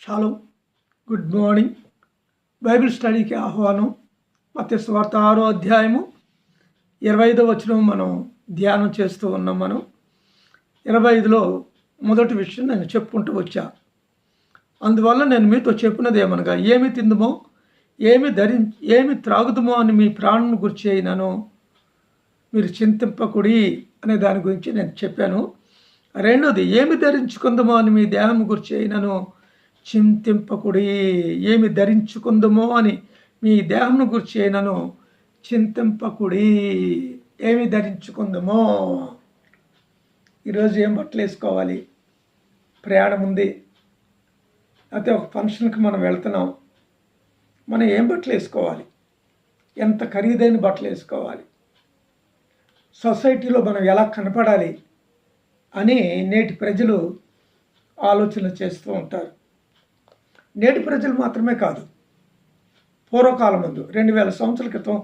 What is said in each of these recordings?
Shallow good morning Bible స్టడీకి ఆహ్వానం. మత్య స్వార్థ ఆరో అధ్యాయము ఇరవై ఐదో వచనం మనం ధ్యానం చేస్తూ ఉన్నాం మనం. ఇరవై ఐదులో మొదటి విషయం నేను చెప్పుకుంటూ వచ్చా. అందువల్ల నేను మీతో చెప్పినది ఏమనగా ఏమి తిందుమో ఏమి ధరి ఏమి త్రాగుదుమో అని మీ ప్రాణం గురించి అయినాను మీరు చింతింపకుడి అనే దాని గురించి నేను చెప్పాను. రెండోది ఏమి ధరించుకుందామో అని మీ దేహం గురించి అయినను చింతింపకుడి ఏమి ధరించుకుందామో అని మీ దేహమును గురించి అయినను చింతింపకుడి ఏమి ధరించుకుందమో. ఈరోజు ఏం బట్టలు వేసుకోవాలి? ప్రయాణం ఉంది. అయితే ఒక ఫంక్షన్కి మనం వెళ్తున్నాం. మనం ఏం బట్టలు వేసుకోవాలి? ఎంత ఖరీదైన బట్టలు వేసుకోవాలి? సొసైటీలో మనం ఎలా కనపడాలి? అని నేటి ప్రజలు ఆలోచన చేస్తూ ఉంటారు. నేటి ప్రజలు మాత్రమే కాదు. పూర్వకాలం ముందు రెండు వేల సంవత్సరాల క్రితం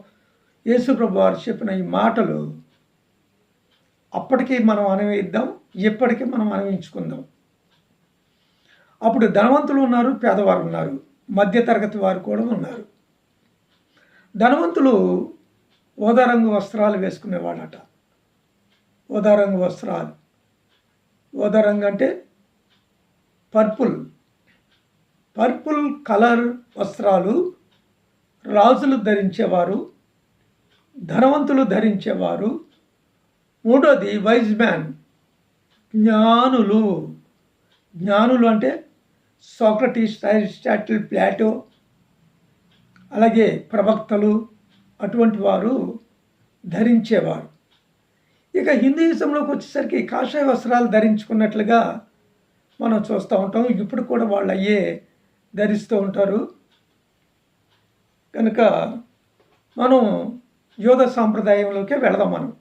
యేసుప్రభు వారు చెప్పిన ఈ మాటలు అప్పటికీ మనం అనువయిద్దాం ఇప్పటికీ మనం అనువయించుకుందాం. అప్పుడు ధనవంతులు ఉన్నారు పేదవారు ఉన్నారు మధ్యతరగతి వారు కూడా ఉన్నారు. ధనవంతులు ఓదారంగు వస్త్రాలు వేసుకునేవాడట ఓదా రంగు వస్త్రాలు. ఓదా రంగు అంటే పర్పుల్ పర్పుల్ కలర్ వస్త్రాలు రాజులు ధరించేవారు ధనవంతులు ధరించేవారు. మూడోది వైజ్ మ్యాన్ జ్ఞానులు. జ్ఞానులు అంటే సోక్రటీస్ అరిస్టాటిల్ ప్లాటో అలాగే ప్రవక్తలు అటువంటి వారు ధరించేవారు. ఇక హిందూయిజంలోకి వచ్చేసరికి కాషాయ వస్త్రాలు ధరించుకున్నట్లుగా మనం చూస్తూ ఉంటాం. ఇప్పుడు కూడా వాళ్ళు అయ్యే ధరిస్తూ ఉంటారు. కనుక మనం యోధ సాంప్రదాయంలోకే వెళదాం మనం.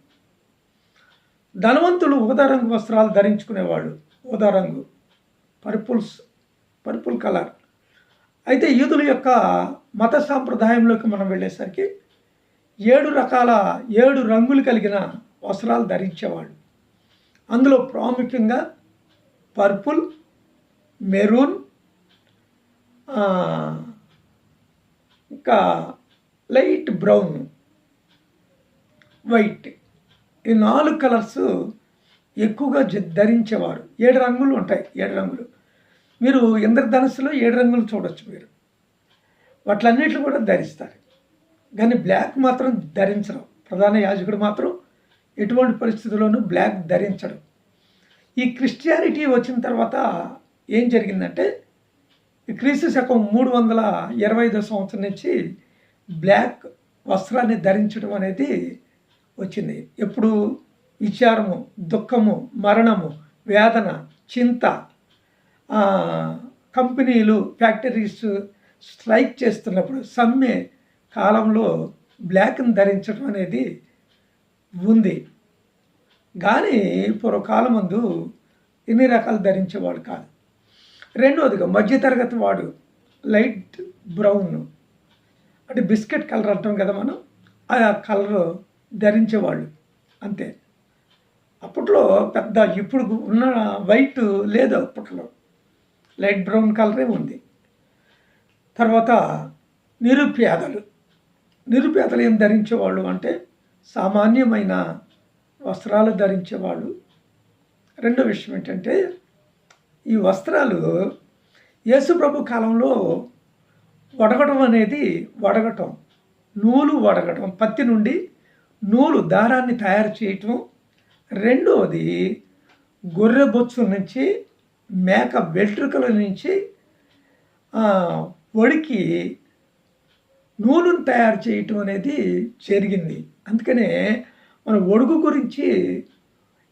ధనవంతులు ఊదారంగు వస్త్రాలు ధరించుకునేవాళ్ళు. ఊదారంగు పర్పుల్స్ పర్పుల్ కలర్. అయితే యూదుల యొక్క మత సాంప్రదాయంలోకి మనం వెళ్ళేసరికి ఏడు రకాల ఏడు రంగులు కలిగిన వస్త్రాలు ధరించేవాళ్ళు. అందులో ప్రాముఖ్యంగా పర్పుల్ మెరూన్ ఇంకా లైట్ బ్రౌన్ వైట్ ఈ నాలుగు కలర్స్ ఎక్కువగా జ- ధరించేవారు. ఏడు రంగులు ఉంటాయి ఏడు రంగులు. మీరు ఇంద్రధనస్సులో ఏడు రంగులు చూడొచ్చు మీరు. వాటిలన్నిట్లు కూడా ధరిస్తారు. కానీ బ్లాక్ మాత్రం ధరించరు. ప్రధాన యాజకుడు మాత్రం ఎటువంటి పరిస్థితుల్లోనూ బ్లాక్ ధరించడు. ఈ క్రిస్టియానిటీ వచ్చిన తర్వాత ఏం జరిగిందంటే క్రీస్తు శకం మూడు వందల ఇరవై ఐదో సంవత్సరం నుంచి బ్లాక్ వస్త్రాన్ని ధరించడం అనేది వచ్చింది. ఎప్పుడు విచారము దుఃఖము మరణము వేదన చింత కంపెనీలు ఫ్యాక్టరీస్ స్ట్రైక్ చేస్తున్నప్పుడు సమ్మె కాలంలో బ్లాక్ని ధరించడం అనేది ఉంది. కానీ పూర్వకాలం ముందు ఎన్ని రకాలు ధరించేవాడు కాదు. రెండవదిగా మధ్యతరగతి వాడు లైట్ బ్రౌన్. అంటే బిస్కెట్ కలర్ అంటాం కదా మనం ఆ కలర్ ధరించేవాళ్ళు. అంతే. అప్పట్లో పెద్ద ఇప్పుడు ఉన్న వైట్ లేదు అప్పట్లో. లైట్ బ్రౌన్ కలరే ఉంది. తర్వాత నిరుపేదలు. నిరుపేదలు ఏం ధరించేవాళ్ళు అంటే సామాన్యమైన వస్త్రాలు ధరించేవాళ్ళు. రెండో విషయం ఏంటంటే ఈ వస్త్రాలు యేసుప్రభు కాలంలో వడగటం అనేది వడగటం. నూలు వడగటం. పత్తి నుండి నూలు దారాన్ని తయారు చేయటం. రెండవది గొర్రె బొచ్చు నుంచి మేక వెంట్రుకల నుంచి వడికి నూలును తయారు చేయటం అనేది జరిగింది. అందుకనే మన ఒడుగు గురించి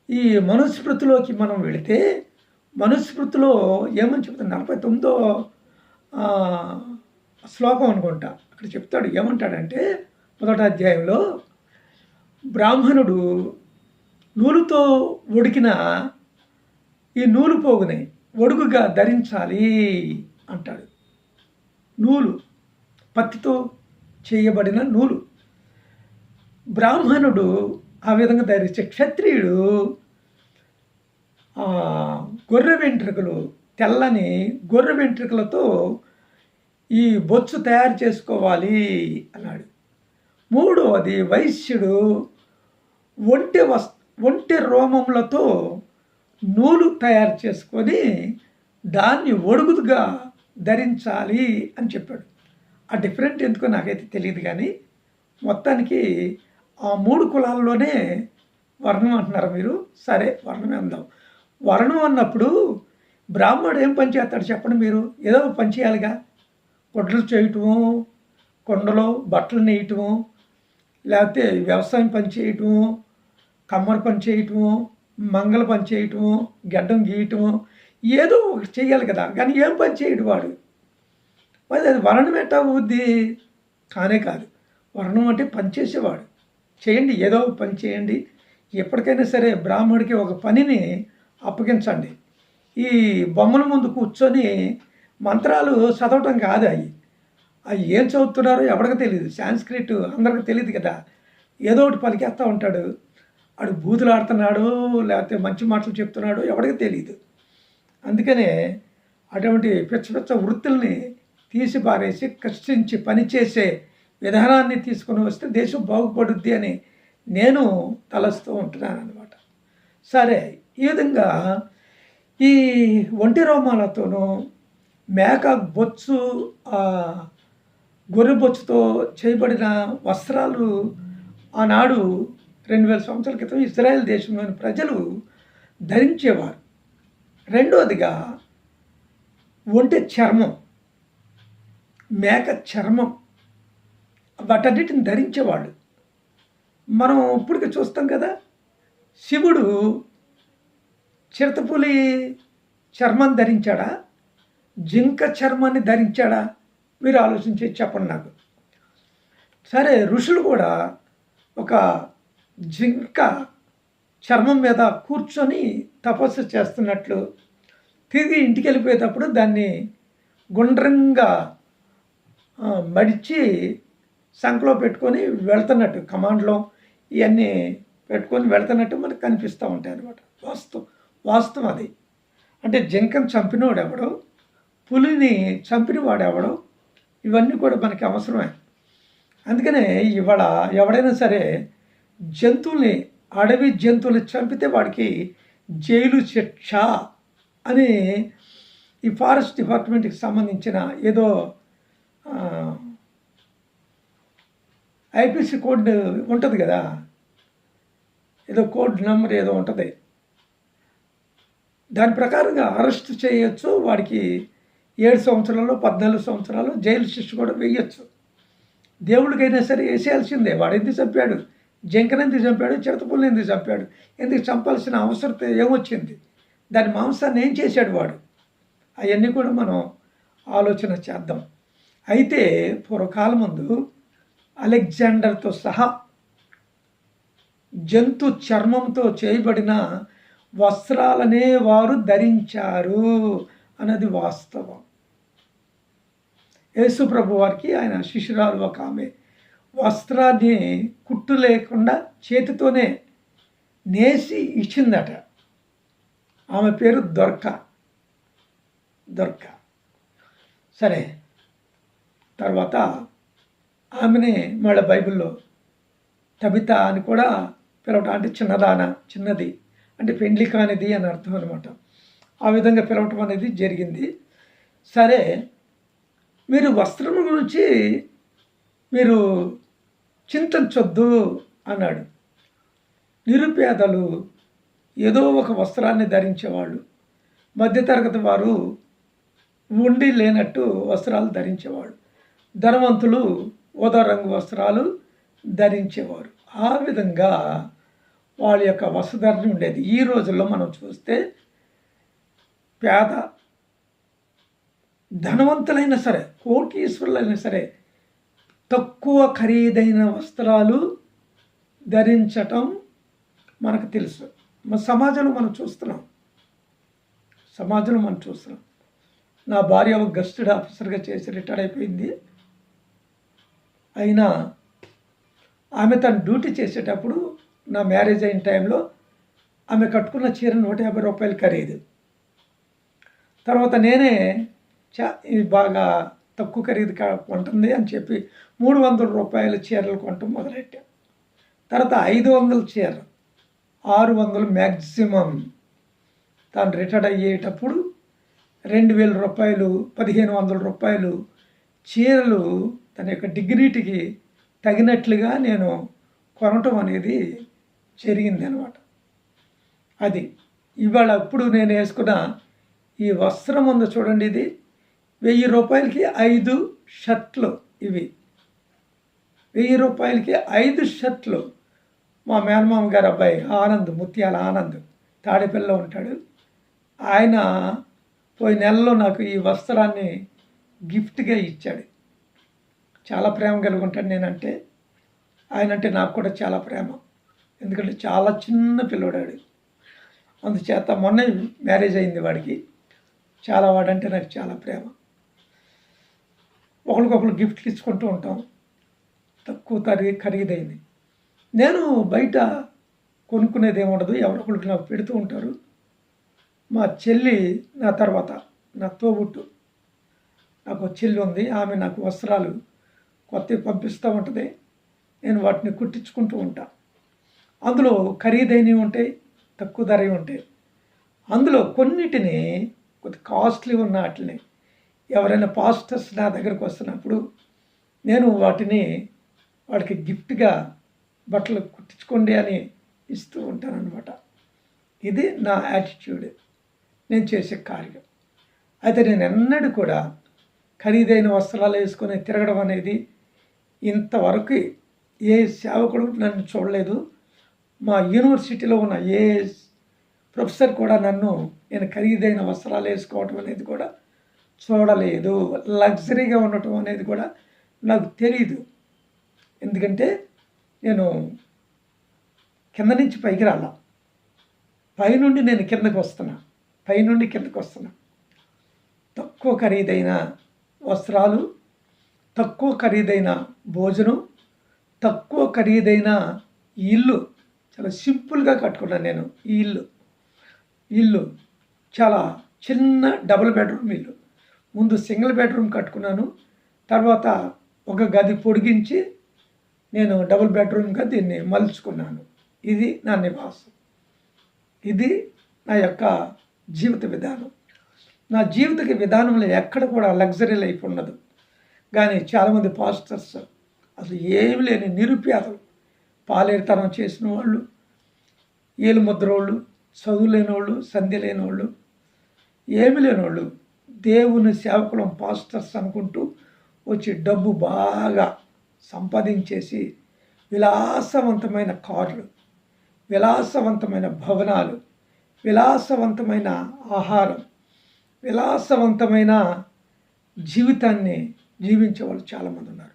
ఈ మనుస్మృతిలోకి మనం వెళితే మనుస్మృతిలో ఏమని చెప్తుంది నలభై తొమ్మిదో శ్లోకం అనుకుంటా. అక్కడ చెప్తాడు ఏమంటాడంటే మొదటి అధ్యాయంలో బ్రాహ్మణుడు నూలుతో ఉడికిన ఈ నూలు పోగుని ఒడుగుగా ధరించాలి అంటాడు. నూలు పత్తితో చేయబడిన నూలు. బ్రాహ్మణుడు ఆ విధంగా ధరించే క్షత్రియుడు గొర్రె వెంట్రుకలు తెల్లని గొర్రె వెంట్రుకలతో ఈ బొచ్చు తయారు చేసుకోవాలి అన్నాడు. మూడవది వైశ్యుడు ఒంటె వస్ ఒంటె రోమములతో నూలు తయారు చేసుకొని దాన్ని ఒడుగుదుగా ధరించాలి అని చెప్పాడు. ఆ డిఫరెంట్ ఎందుకో నాకైతే తెలియదు కానీ మొత్తానికి ఆ మూడు కులాల్లోనే వర్ణం అంటున్నారు మీరు. సరే వర్ణమే అందాం. వరణం అన్నప్పుడు బ్రాహ్మణుడు ఏం పని చేస్తాడు చెప్పండి మీరు? ఏదో ఒక పని చేయాలిగా. గుడ్లు చేయటము కొండలో బట్టలు నేయటము లేకపోతే వ్యవసాయం పని చేయటము కమ్మర పని చేయటము మంగళ పని చేయటము గడ్డం గీయటము ఏదో ఒకటి చేయాలి కదా. కానీ ఏం పని చేయడు వాడు? మరి అది వరణం ఎట్టా అవుద్ది కానే కాదు. వరణం అంటే పని చేసేవాడు. చేయండి ఏదో ఒక పని చేయండి. ఎప్పటికైనా సరే బ్రాహ్మడికి ఒక పనిని అప్పగించండి. ఈ బొమ్మల ముందు కూర్చొని మంత్రాలు చదవటం కాదు అవి అవి ఏం చదువుతున్నారో ఎవరికి తెలియదు సాంస్క్రిట్ అందరికి తెలియదు కదా. ఏదో ఒకటి పలికేస్తూ ఉంటాడు. ఆడు బూతులు ఆడుతున్నాడు లేకపోతే మంచి మాటలు చెప్తున్నాడు ఎవరికి తెలియదు అందుకనే అటువంటి పిచ్చ పిచ్చ వృత్తుల్ని తీసి పారేసి కష్టించి పనిచేసే విధానాన్ని తీసుకొని వస్తే దేశం బాగుపడుద్ది అని నేను తలస్తూ ఉంటున్నాను అనమాట సరే ఈ విధంగా ఈ ఒంటి రోమాలతోనూ మేక బొచ్చు గొర్రె బొచ్చుతో చేయబడిన వస్త్రాలు ఆనాడు రెండు వేల సంవత్సరాల క్రితం ఇజ్రాయెల్ దేశంలోని ప్రజలు ధరించేవారు. రెండవదిగా ఒంటి చర్మం మేక చర్మం వాటన్నిటిని ధరించేవాళ్ళు. మనం ఇప్పటికి చూస్తాం కదా శివుడు చిరుతపులి చర్మం ధరించాడా? జింక చర్మాన్ని ధరించాడా? మీరు ఆలోచించి చెప్పండి నాకు. సరే ఋషులు కూడా ఒక జింక చర్మం మీద కూర్చొని తపస్సు చేస్తున్నట్లు తిరిగి ఇంటికి వెళ్ళిపోయేటప్పుడు దాన్ని గుండ్రంగా మడిచి సంఖలో పెట్టుకొని వెళ్తున్నట్టు కమాండ్లో ఇవన్నీ పెట్టుకొని వెళ్తున్నట్టు మనకు కనిపిస్తూ ఉంటాయి అనమాట వాస్తవం. వాస్తవం అది అంటే జింకను చంపినవాడు పులిని చంపిన ఇవన్నీ కూడా మనకి అవసరమే. అందుకనే ఇవాళ ఎవడైనా సరే జంతువుల్ని అడవి జంతువుల్ని చంపితే వాడికి జైలు శిక్ష అని ఈ ఫారెస్ట్ డిపార్ట్మెంట్కి సంబంధించిన ఏదో ఐపీసీ కోడ్ ఉంటుంది కదా? ఏదో కోడ్ నెంబర్ ఏదో ఉంటుంది. దాని ప్రకారంగా అరెస్ట్ చేయొచ్చు వాడికి ఏడు సంవత్సరాలు పద్నాలుగు సంవత్సరాలు జైలు శిక్ష కూడా వేయచ్చు. దేవుడికైనా సరే వేసేయాల్సిందే. వాడు ఎందుకు చంపాడు? జంకను ఎందుకు చంపాడు? చిరతపుల్ని ఎందుకు చంపాడు? ఎందుకు చంపాల్సిన అవసరం ఏమొచ్చింది? దాని మాంసాన్ని ఏం చేశాడు వాడు? అవన్నీ కూడా మనం ఆలోచన చేద్దాం. అయితే పూర్వకాలం ముందు అలెగ్జాండర్తో సహా జంతు చర్మంతో చేయబడిన వస్త్రాలనే వారు ధరించారు అన్నది వాస్తవం. యేసుప్రభు వారికి ఆయన శిష్యురాలు ఒక ఆమె వస్త్రాన్ని కుట్టు లేకుండా చేతితోనే నేసి ఇచ్చిందట. ఆమె పేరు దొర్క దొర్క. సరే తర్వాత ఆమెనే మళ్ళీ బైబిల్లో తబిత అని కూడా పిలవటం అంటే చిన్నదాన చిన్నది. అంటే పెండ్లి కానిది అని అర్థం అనమాట ఆ విధంగా పిలవటం అనేది జరిగింది. సరే మీరు వస్త్రం గురించి మీరు చింతించొద్దు అన్నాడు. నిరుపేదలు ఏదో ఒక వస్త్రాన్ని ధరించేవాళ్ళు. మధ్యతరగతి వారు ఉండి లేనట్టు వస్త్రాలు ధరించేవాడు ధనవంతులు ఓదా రంగు వస్త్రాలు ధరించేవారు. ఆ విధంగా వాళ్ళ యొక్క వస్త్రధరణ ఉండేది. ఈ రోజుల్లో మనం చూస్తే పేద ధనవంతులైనా సరే కోటీశ్వరులైనా సరే తక్కువ ఖరీదైన వస్త్రాలు ధరించటం మనకు తెలుసు. మన సమాజంలో మనం చూస్తున్నాం. సమాజంలో మనం చూస్తున్నాం. నా భార్య ఒక గస్టెడ్ ఆఫీసర్గా చేసి రిటైర్ అయిపోయింది. అయినా ఆమె తన డ్యూటీ చేసేటప్పుడు నా మ్యారేజ్ అయిన టైంలో ఆమె కట్టుకున్న చీర నూట యాభై రూపాయలు ఖరీదు. తర్వాత నేనే చా ఇది బాగా తక్కువ ఖరీదు కా ఉంటుంది అని చెప్పి మూడు వందల రూపాయల చీరలు కొనటం మొదలెట్టాను తర్వాత ఐదు వందల చీర ఆరు వందలు మ్యాక్సిమం తాను రిటైర్డ్ అయ్యేటప్పుడు రెండు వేల రూపాయలు పదిహేను వందల రూపాయలు చీరలు తన యొక్క డిగ్నిటీకి తగినట్లుగా నేను కొనటం అనేది జరిగింది అనమాట అది ఇవాళ అప్పుడు నేను వేసుకున్న ఈ వస్త్రం ఉంది చూడండి ఇది. వెయ్యి రూపాయలకి ఐదు షర్ట్లు ఇవి. వెయ్యి రూపాయలకి ఐదు షర్ట్లు. మా మేనమామ గారు అబ్బాయి ఆనంద్ ముత్యాల ఆనంద్ తాడేపల్లిలో ఉంటాడు. ఆయన పోయి నెలలో నాకు ఈ వస్త్రాన్ని గిఫ్ట్గా ఇచ్చాడు. చాలా ప్రేమ కలిగి ఉంటాడు నేనంటే. ఆయన అంటే నాకు కూడా చాలా ప్రేమ. ఎందుకంటే చాలా చిన్న పిల్లోడాడు అందుచేత మొన్న మ్యారేజ్ అయింది వాడికి. చాలా వాడంటే నాకు చాలా ప్రేమ. ఒకరికొకరు గిఫ్ట్లు ఇచ్చుకుంటూ ఉంటాం. తక్కువ తరి ఖరీదైంది. నేను బయట కొనుక్కునేది ఏముండదు ఎవరొకరికి నాకు పెడుతూ ఉంటారు. మా చెల్లి నా తర్వాత నా తోబుట్టు. నాకు చెల్లి ఉంది. ఆమె నాకు వస్త్రాలు కొత్తవి పంపిస్తూ ఉంటుంది. నేను వాటిని కుట్టించుకుంటూ ఉంటా. అందులో ఖరీదైనవి ఉంటాయి తక్కువ ధరవి ఉంటాయి. అందులో కొన్నిటిని కొద్ది కాస్ట్లీ ఉన్న వాటిని. ఎవరైనా పాస్టర్స్ నా దగ్గరకు వస్తున్నప్పుడు నేను వాటిని వాడికి గిఫ్ట్గా బట్టలు కుట్టించుకోండి అని ఇస్తూ ఉంటాను అనమాట ఇది నా యాటిట్యూడ్. నేను చేసే కార్యం. అయితే నేను ఎన్నడూ కూడా ఖరీదైన వస్త్రాలు వేసుకొని తిరగడం అనేది ఇంతవరకు ఏ సేవకుడు నన్ను చూడలేదు. మా యూనివర్సిటీలో ఉన్న ఏ ప్రొఫెసర్ కూడా నన్ను నేను ఖరీదైన వస్త్రాలు వేసుకోవటం అనేది కూడా చూడలేదు. లగ్జరీగా ఉండటం అనేది కూడా నాకు తెలియదు ఎందుకంటే నేను కింద నుంచి పైకి రాలా. పైనుండి నేను కిందకు వస్తున్నా. పైనుండి కిందకు వస్తున్నా. తక్కువ ఖరీదైన వస్త్రాలు తక్కువ ఖరీదైన భోజనం తక్కువ ఖరీదైన ఇల్లు చాలా సింపుల్గా కట్టుకున్నాను నేను. ఈ ఇల్లు. ఇల్లు చాలా చిన్న డబుల్ బెడ్రూమ్ ఇల్లు. ముందు సింగిల్ బెడ్రూమ్ కట్టుకున్నాను. తర్వాత ఒక గది పొడిగించి నేను డబుల్ బెడ్రూమ్గా దీన్ని మలుచుకున్నాను. ఇది నా నివాసం. ఇది నా యొక్క జీవిత విధానం. నా జీవిత విధానంలో ఎక్కడ కూడా లగ్జరీ లైఫ్ ఉండదు. కానీ చాలామంది పాస్టర్స్ అసలు ఏమి లేని నిరుపేదలు పాలేరుతనం చేసిన వాళ్ళు ఏలు ముద్రోళ్ళు చదువు లేని వాళ్ళు సంధ్య లేని వాళ్ళు ఏమి లేని వాళ్ళు దేవుని సేవకులం పాస్టర్స్ అనుకుంటూ వచ్చి డబ్బు బాగా సంపాదించేసి విలాసవంతమైన కార్లు విలాసవంతమైన భవనాలు విలాసవంతమైన ఆహారం విలాసవంతమైన జీవితాన్ని జీవించే వాళ్ళు చాలామంది ఉన్నారు.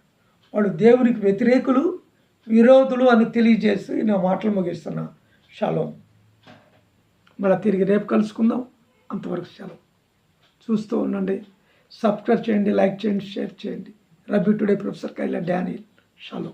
వాళ్ళు దేవునికి వ్యతిరేకులు విరోధులు అని తెలియజేసి నా మాటలు ముగిస్తున్నా. షాలోం. మళ్ళీ తిరిగి రేపు కలుసుకుందాం. అంతవరకు సెలవు చూస్తూ ఉండండి. సబ్స్క్రైబ్ చేయండి లైక్ చేయండి షేర్ చేయండి. Rabbi today professor Kayla Daniel. Shalom.